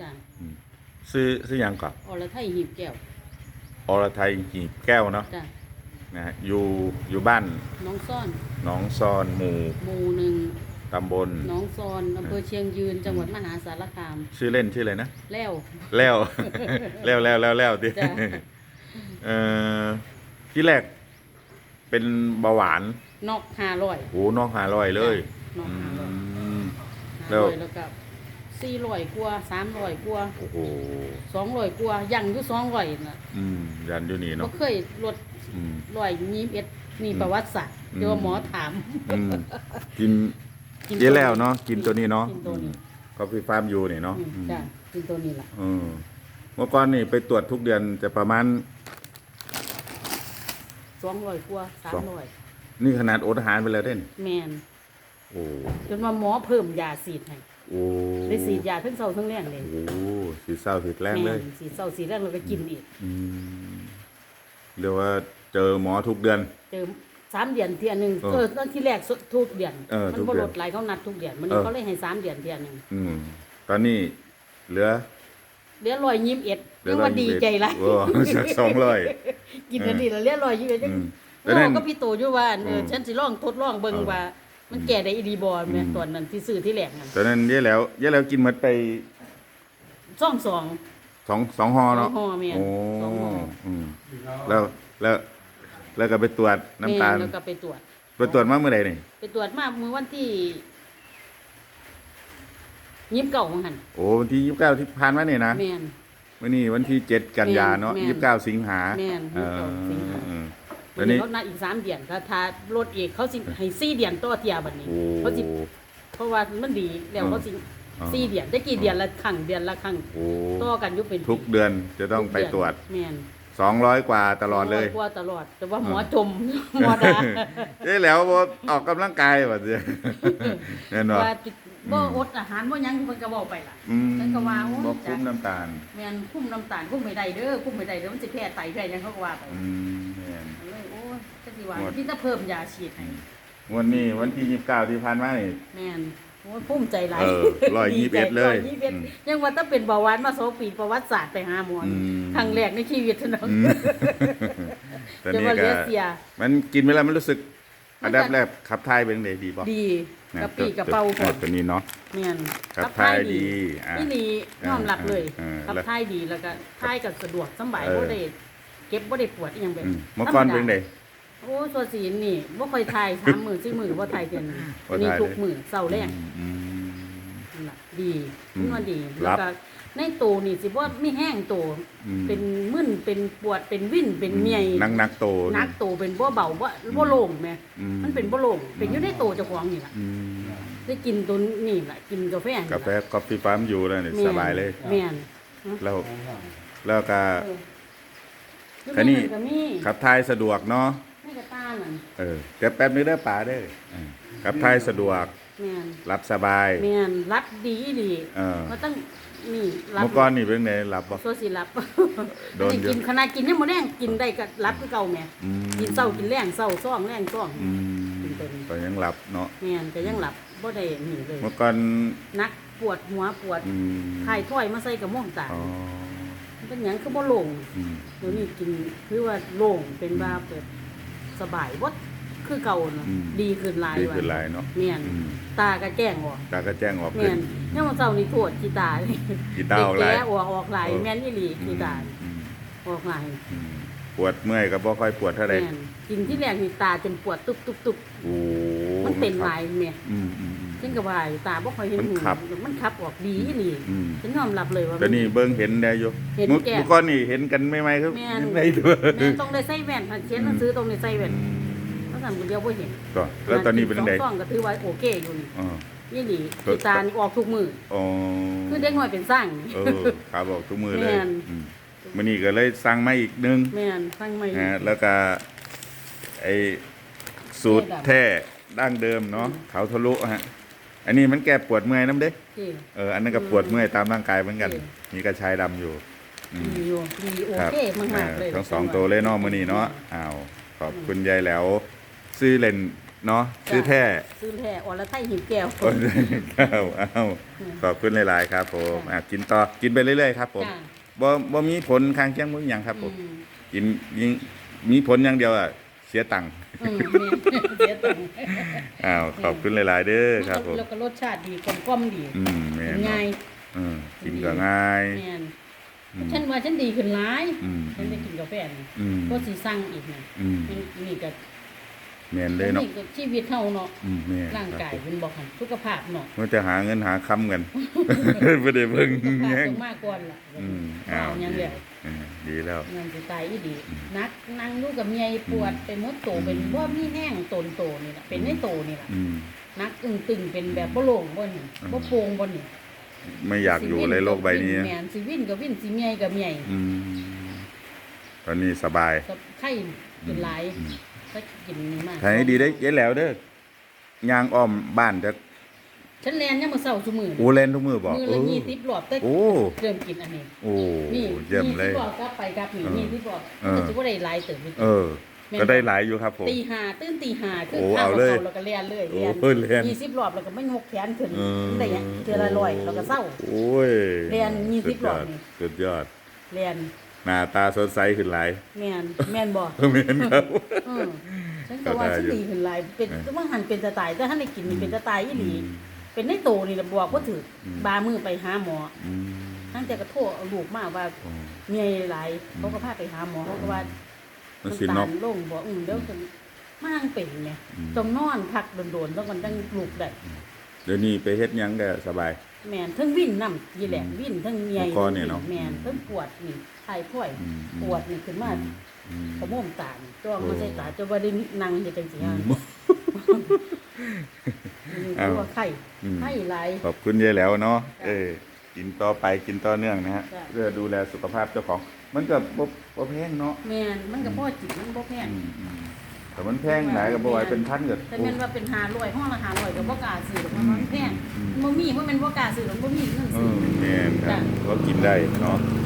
จ้ะซื้อซื้อหยังก่อนอรไทยหีบแก้วอรไทยหีบแก้วเนาะจ้ะนะฮะอยู่อยู่บ้านน้องซ่อนหนองซอนหมู่หมู่หนึ่งตำบล น้องซอนอำเภอเชียงยืนจังหวัดมหาสารคาม ชื่อเล่นชื่ออะไรนะ แล้ว แล้ว แล้วแล้วแล้วแล้วดิจ้ะ เอ่อที่แรกเป็นเบาหวานนอกห้าร้อยโหน้องหาลอยเลยนอกอืห้าร้อยม แล้ห้าวร้อยแล้วก็ สี่ร้อยกว่าสามร้อยกว่าโอ้โหสองร้อยกว่ายังอยู่สองร้อยน่ะอืมยันอยู่นี่ก็เนาะเคยลดอืม ร้อยยี่สิบเอ็ดนี่ประวัติศาสตร์อืม เดี๋ยวหมอถาม อืมกินกินเยอะแล้วเนาะกินตัวนี้เนาะกินตัวนี้ ก็ฟีฟาร์มอยู่นี่เนาะอืมจ้ะกินตัวนี้ล่ะเออเมื่อก่อนนี่ไปตรวจทุกเดือนจะประมาณ สองร้อยกว่าสามสอง ร้อยนี่ขนาดอดอาหารไปแล้วเด่นแมนโอ้จนว่าหมอเพิ่มยาสีดให้ โอ้ได้สีดยาทั้งเศร้าทั้งแรงเลยโอ้สีเศร้าสีแรงเลยแม่นสีดเศร้าสีดแรงเราก็กินอีกอืมเรียกว่าเจอหมอทุกเดือน เจอสามเดือนเทียหนึ่งเออเออตอนที่แรกสุดทุกเดือนเออมัทุกบ่เดืลอนดหลายเขานัดทุกเดือนมันเออเขาเลยให้สามเดือนเทียหนึ่งอืมตอนนี้เหลือเหลือร้อยยี่สิบเอ็ดเหลืยังว่าดี121ใจไรโอ้จากสองร้อยกินกันดีแล้วเหลือร้อยยี่สิบเอ็ดอืมแล้แต่นั่นก็พี่โตอยู่ว่าเอออมฉันสิลองทดลองเบิ่งเออว่า มันแก่ได้อีดีบอแม่อืมตอนนั้นที่ซื้อที่แหลกนั่นตอนนั้นเยอะแล้วเยอะแล้วกินหมดไปซ่องสองสองสองห่อเนาะสองห่อแม่นโอ้สองห่ออืมแล้วแล้วแล้วก็ไปตรวจน้ำตาลแม่แล้วก็ไปตรวจไปตรวจมาเมื่อไหร่นี่ไปตรวจมาเมื่อวันที่ยิบเก่าของหันโอ้วันที่ยี่สิบเก้าที่ผ่านมาเนี่ยนะแม่นวันนี้วันที่เจ็ดกันยาเนาะแม่นยี่สิบเก้าสิงหาแม่นเออ29สิงหา เออวัแล้นวนี้นี่เขานัดอีกสามเดือนถ้าถ้ารถเอกเขาสิให้สี่เดือนต่อเทียบัดนี้ โอ้เขาสิ เพราะว่ามันดีแล้วเขาสิอ๋อสี่เดือนได้กี่เดือนละครั้งเดือนละครั้งโอ้ต่อกันอยุเป็นทุกเดือนจะต้องไปตรวจ แม่นสองร้อยกว่าตลอดเลยกว่าตลอด แต่ว่าหมอเออจมหมอดาเอ้ยแล้วบ่ออกกำลังกายแบบเนี้ยแน่นอน ว่าจิต บ่อดอาหารบ่หยังเพิ่นก็เว้าไปล่ะอืมฉันก็ว่าโอ้ยบ่คุ้มน้ำตาลแม่นคุ้มน้ำตาลคุ้มไม่ได้เด้อคุ้มไม่ได้เด้อมันสิแพ้ไตแพ้หยังเขาก็ว่าไปอืมแม่น เลยโอ้ยจังสิว่าหมดที่จะเพิ่มยาฉีดให้วันนี้วันที่ยี่สิบเก้าที่ผ่านมานี่ แม่นโอ้ยภูมิใจหลายเออ121เลยดีใจ121อืมยังว่าถ้าเป็นเบาหวานมาสองปีประวัติศาสตร์ไปหาหมอออืมครั้งแรกในชีวิตเท่านั้น อืมตอนจะนี้ว่าเหก็ลือเสีย มันกินไปแล้วมันรู้สึกมัอันนจะดับแรกขับถ่ายเป็นไงดีบ่ดีนะ กระปี้กระเป๋าตัวก่อนตัวนี้เนาะแม่นขับถ่ายดีอะนี่นี่ยอมรับเลยเออเออขับแล้วถ่ายดีแล้วก็ถ่ายก็สะดวกสำบายเออบ่ได้เก็บบ่ได้ปวดอีหยังแบบอืมเมื่อก่อนเป็นไงโอ้ตัวสีนี่บ่ค่อยถ่ายสามมื้อสี่มื้อบ่ถ่ายเทื่อนึงบ่อันนี้ถ่ายทุกมื้อเช้าแรงอืมนั่นล่ะ ดีอืมมันว่าดีครัแล้วบก็ในตัวนี่สิบ่มีแห้งตัวอืม เป็นมึนเป็นปวดเป็นวิ่นเป็นเมียนักนักโต นักตัวเป็นบ่เบาบ่บ่โล่งแหม่อืมันเป็นบ่โล่งเป็นอยู่ในตัวเจ้าของนี่ล่ะอืมได้กินตัวนี่ล่ะกินกาแฟนี่กาล่ะแฟกาแฟฟาร์มอยู่แล้วนี่แม่นสบายเลย แม่นแล้วแล้วก็ เออคันนี้ ก็มีขับถ่ายสะดวกเนาะให้กระตานั่นเออเดี๋ยวแป๊บนึงเด้อป๋าเด้อเออขับถ่ายสะดวก แม่นรับสบาย แม่นรับดีดีเออ ก็ต้องนี่รับเมื่อก่อนนี่เป็นไงรับบ่โซสิรับโดนอัเยอะกินขนาดกินยังบ่แรงกินได้ก็รับคือเก่าแหม่อืม กินเช้ากินแรงเช้าซ่องแรงซ่อง อืมเป็นตัวนี้ก็ยังหลับเนาะแม่นก็ยังหลับบ่ได้หนีเลย เมื่อก่อนนักปวดหัวปวดอืมไข้ถ้อยมาใส่กระม่วงตาอ๋อมันเป็นหยังคือบ่โล่งอืม เดี๋ยวนี้กินคือว่าโล่งเป็นว่าเปิดสบายบ่ คือเก่าเนาะอืม ดีขึ้นหลายดีว่ะขึ้นหลายเนาะแม่นอืมตาก็แจ้งออกตาก็แจ้งออกแม่ขึ้นนเนี่ยามมันเช้านี่ปวดกีตาร์กีตาร์ออกหลายแออกออกหลายเออแม่นอีหลีกีตาร์อืมออกหลายอืมปวดเมื่อยก็บ่ค่อยปวดเท่าใดแม่นกินที่แรกนี่ตาจนปวดตุบตุบตุบโอ้มันเป็นหลายแม่อืมอืมอืม ฉันก็ว่าอยู่ตาบ่ค่อยเห็นมันหูขับ มันขับออกดีอีหลีอืมฉันยอมรับเลยว่าก็นี่เบิ่งเห็นได้อยู่เห็นเมื่อแก่เมื่อก่อนนี่เห็นกันไม่ไหมครับแม่น ในตัว แม่ต้องได้ใส่แว่นถ้าเขียนหนังสือต้องได้ใส่แว่นเพ ราะสั่นคนเดียวบ่เห็นก็แล้วตอนนี้เป็นไงสองซองก็ถือว่าโอเคอยู่นี่อ๋อนี่หลีกีตาร์นี่ออกทุกมืออ๋อคือเด็กน้อยเป็นสร้างนี่เออขาบอกทุกมือเลยแม่นอืมมื้อนี้ก็เลยสั่งมาอีกหนึงแม่นฟังไม่นะฮะแล้วก็ไอสูตรแท้ดั้งเดิมเนาะเขาทะลุฮะอันนี้มันแก้ปวดเมื่อยน้ำเด้ที่เอออันนั้นก็ปวดเมื่อยตามร่างกายเหมือนกันโอเคมีกระชายดำอยู่อืมดีอยู่ดีโอครับเคมากๆเลยอ่าทั้งสองตัวเลยเนาะมื้อนี้เนาะอ้าวขอบคุณยายแหล้ว ซื้อเล่นเนาะซื้อแท้ซื้อแท้อรไทยหิบแก้วโอ้ยเอาเอาขอบคุณหลาย ๆ ครับผมจ้ะอะกินต่อกินไปเรื่อย ๆ ครับผมจ้ะบ่บ่มีผลข้างเคียงบ่มีหยังครับผมอืมกินยิงมีผลอย่างเดียวอะเสียตังค์อืมแม่นเสียตังค์อ้าวขอบคุณหลาย ๆ เด้อครับผมแล้วก็รสชาติดีกลมกล่อมดีอืมแม่นง่ายอืมกินก็ง่ายแม่นอืมฉันว่าฉันดีขึ้นหลายอืมฉันได้กินกาแฟนี่อืมก็สิสั่งอีกนะอืมนี่นี่ก็ แม่นเลยเนาะนี่ก็ชีวิตเฮาเนาะอืมแม่นร่างครับกายผมเป็นบอกหันสุขภาพเนาะมันจะหาเงินหาคำกัน บ่ได้เบิ่งสุขภาพแย่งต้องมากก่อนล่ะอืมเอาอ้าวยังดีเดียวอืมดีแล้ว เงินสิตายอีดีนักนั่งอยู่กับเมียปวดไปหมดโตเป็นบ่มีแห้งตนโตนี่ล่ะเป็นในโตนี่ล่ะอืม นักอึ้งตึงเป็นแบบบ่โล่งบ่นี่อืม บ่โปร่งบ่นี่ไม่อยากอยู่ในโลกใบนี้ แม่นสิวินก็วินสิเมียก็เมียอืม ตอนนี้สบาย ก็ไข้เป็นหลาย อืม ก็กินนี่มากทางนี้ดีได้เย็นแล้วเด้อย่างอ้อมบ้านจะฉันแลนยามมื้อเช้าซุมื้อโอ้เล่นทุกมือบอกมื้อเอละอ20รอบแต่โอ้เริ่มกินอันนี้ โอ้นี่เยี่ยมเลย20รอบกลับไปกลับนี่เออนี่ที่บอกเออ ก็สิบ่ได้หลายเติบเออ ก็ได้หลายอยู่ครับผม ตีห้าตื่นตีห้าคือโอ้ข้าวเอาเลยเราก็เลียนเลยโอ้เลียนเลียนยี่สิบรอบแล้วก็ไม่งกแขนขึ้นเออได้ยังเทือละร้อยเราก็เศร้า โอ้ยเรียนยี่สิบสุดยอดรอบนี่ สุดยอดเลียน หน้าตาสดใสขึ้นหลายแม่นแม่นบ่เมนครับ อืมฉันก็ว่าก็ได้ฉันอยู่ดีขึ้นหลายเป็นเออว่าหันเป็นตาตาย แต่ถ้าได้กินนี่เป็นตาตายอีหลีอืมเป็นในโตนี่ละบอกว่าถืออมบามือไปหาหมออืมทั้งแต่ก็โทษเอาลูกมาว่าโอ้เมียหลายเขาก็พาไปหาหมอเขาก็ว่า มันสินน้ำกตาลลงบ่อืมเดี๋ยวจะมางเป็นไงอืม ต้องนอนพักโดนๆแล้วมันตั้งลูกได้เดี๋ยวนี้ไปเฮ็ดหยังก็สบาย แมนทั้งวิ่นน้ำยีแหลงวิ่นทั้งเมียหัวคอเนี่ยเนาะแมนทั้งปวดนี่ไข้พ่อยอืม ปวดนี่ขึ้นมาอือืมขโมงตานี่จ้องมาโอ้ใส่ตาจะว่าได้นั่งเฮ็ดจังซี่ฮะอืมนี่อ้าวตัวไข้อืม ไข้หลาย ขอบคุณยายแล้วเนาะจ้ะเออ กินต่อไปกินต่อเนื่องนะฮะ จ้ะ เพื่อดูแลสุขภาพเจ้าของ มันก็บ่บ่แพงเนาะแมนมันก็พ่อจิตมันบ่แพงอืมอืม แต่มันแพงหลายก็บ่ไหวเป็นพันก็แต่แม่นว่าเป็น500ห้องละ500ก็บ่กล้าซื้อหรอกมันแพงอืมมันบ่มีเพราะมันบ่กล้าซื้อหรอกบ่มีเงินเอซื้ออแม่นครับจ้ะก็กินได้เนาะ